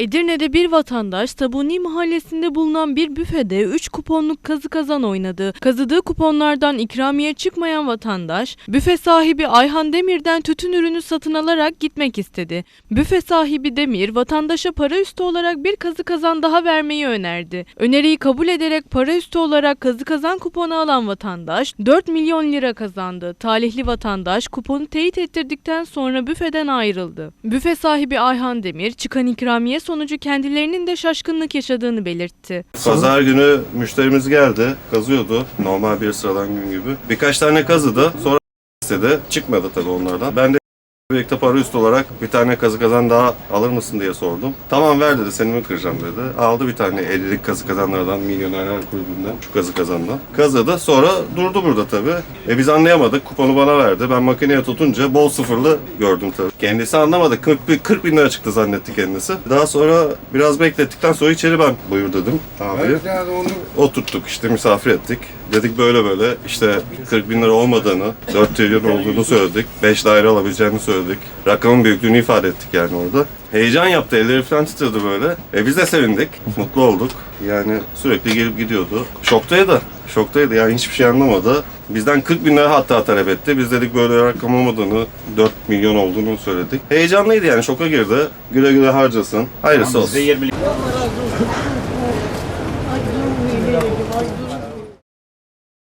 Edirne'de bir vatandaş Sabuni mahallesinde bulunan bir büfede 3 kuponluk kazı kazan oynadı. Kazıdığı kuponlardan ikramiye çıkmayan vatandaş, büfe sahibi Ayhan Demir'den tütün ürünü satın alarak gitmek istedi. Büfe sahibi Demir, vatandaşa para üstü olarak bir kazı kazan daha vermeyi önerdi. Öneriyi kabul ederek para üstü olarak kazı kazan kuponu alan vatandaş 4 milyon lira kazandı. Talihli vatandaş kuponu teyit ettirdikten sonra büfeden ayrıldı. Büfe sahibi Ayhan Demir çıkan ikramiye sonucu kendilerinin de şaşkınlık yaşadığını belirtti. Pazar günü müşterimiz geldi, kazıyordu. Normal bir sıradan gün gibi. Birkaç tane kazıdı. Sonra istedi. Çıkmadı tabii onlardan. Ben de birlikte para üstü olarak bir tane kazı kazan daha alır mısın diye sordum. Tamam ver dedi seni mi kıracağım dedi. Aldı bir tane 50'lik kazı kazanlardan milyonerler kulübünden şu kazı kazandan. Kazıdı sonra durdu burada tabii. E biz anlayamadık kuponu bana verdi. Ben makineye tutunca bol sıfırlı gördüm tabii. Kendisi anlamadı 40, bin- 40 bin lira çıktı zannetti kendisi. Daha sonra biraz beklettikten sonra içeri ben buyur dedim abi. Oturttuk işte misafir ettik. Dedik böyle böyle işte 40 bin lira olmadığını, 4 trilyon olduğunu söyledik. 5 daire alabileceğini söyledik söyledik. Rakamın büyüklüğünü ifade ettik yani orada. Heyecan yaptı, elleri falan titredi böyle. E biz de sevindik, mutlu olduk. Yani sürekli gelip gidiyordu. Şoktaydı. Şoktaydı yani hiçbir şey anlamadı. Bizden 40 bin lira hatta talep etti. Biz dedik böyle rakam olmadığını, 4 milyon olduğunu söyledik. Heyecanlıydı yani şoka girdi. Güle güle harcasın. Hayırlısı olsun. 20